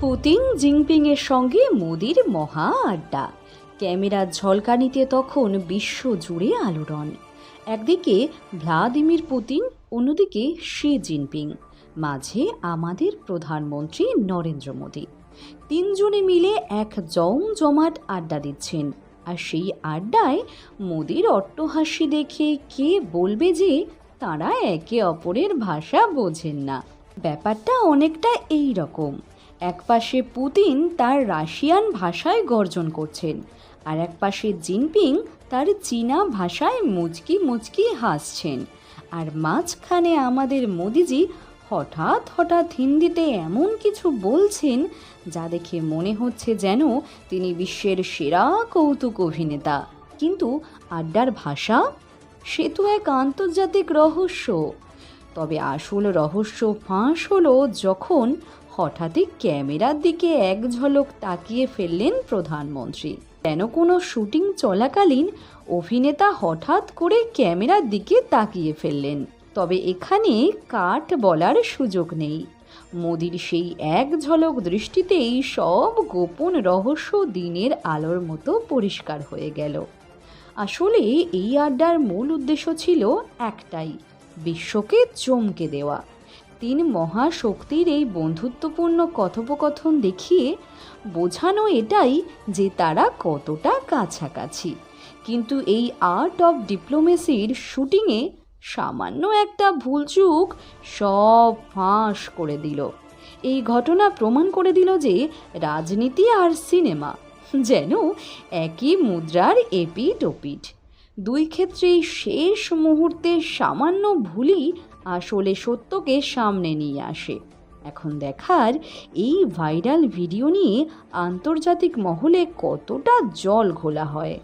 Putin জিনপিংয়ের সঙ্গে মোদির মহা আড্ডা। ক্যামেরার ঝলকানিতে তখন বিশ্ব জুড়ে আলোড়ন। একদিকে ভ্লাদিমির পুতিন, অন্যদিকে শি জিনপিং। মাঝে আমাদের প্রধানমন্ত্রী নরেন্দ্র মোদী। তিনজনে মিলে এক জমজমাট আড্ডা দিচ্ছেন। আর সেই আড্ডায় মোদির অট্টহাসি দেখে কে বলবে যে তারা একে অপরের ভাষা বোঝেন না। ব্যাপারটা অনেকটা এই রকম একপাশে পুতিন তার রাশিয়ান ভাষায় গর্জন করছেন, আর একপাশে জিনপিং তার চীনা ভাষায় মুচকি মুচকি হাসছেন। আর মাঝখানে আমাদের মোদিজি হঠাৎ হঠাৎ হিন্দিতে এমন কিছু বলছেন, যা দেখে মনে হচ্ছে যেন তিনি বিশ্বের সেরা কৌতুক অভিনেতা। কিন্তু আড্ডার ভাষা? সে তো এক আন্তর্জাতিক রহস্য। তবে আসল রহস্য ফাঁস হলো যখন হঠাৎই ক্যামেরার দিকে এক ঝলক তাকিয়ে ফেললেন প্রধানমন্ত্রী। যেন কোনো শুটিং চলাকালীন অভিনেতা হঠাৎ করে ক্যামেরার দিকে তাকিয়ে ফেললেন। তবে এখানে কাট বলার সুযোগ নেই। মোদির সেই এক ঝলক দৃষ্টিতেই সব গোপন রহস্য দিনের আলোর মতো পরিষ্কার হয়ে গেল। আসলে এই আড্ডার মূল উদ্দেশ্য ছিল একটাই, বিশ্বকে চমকে দেওয়া। তিন মহাশক্তির এই বন্ধুত্বপূর্ণ কথোপকথন দেখিয়ে বোঝানো এটাই যে তারা কতটা কাছাকাছি। কিন্তু এই আর্ট অফ ডিপ্লোমেসির শুটিংয়ে সামান্য একটা ভুলচুক সব ফাঁস করে দিল। এই ঘটনা প্রমাণ করে দিল যে রাজনীতি আর সিনেমা যেন একই মুদ্রার এপিট ওপিট দুই ক্ষেত্রেই শেষ মুহূর্তে সামান্য ভুলই আসলে সত্যকে সামনে নিয়ে আসে। এখন দেখার এই ভাইরাল ভিডিও নিয়ে আন্তর্জাতিক মহলে কতটা জল ঘোলা হয়।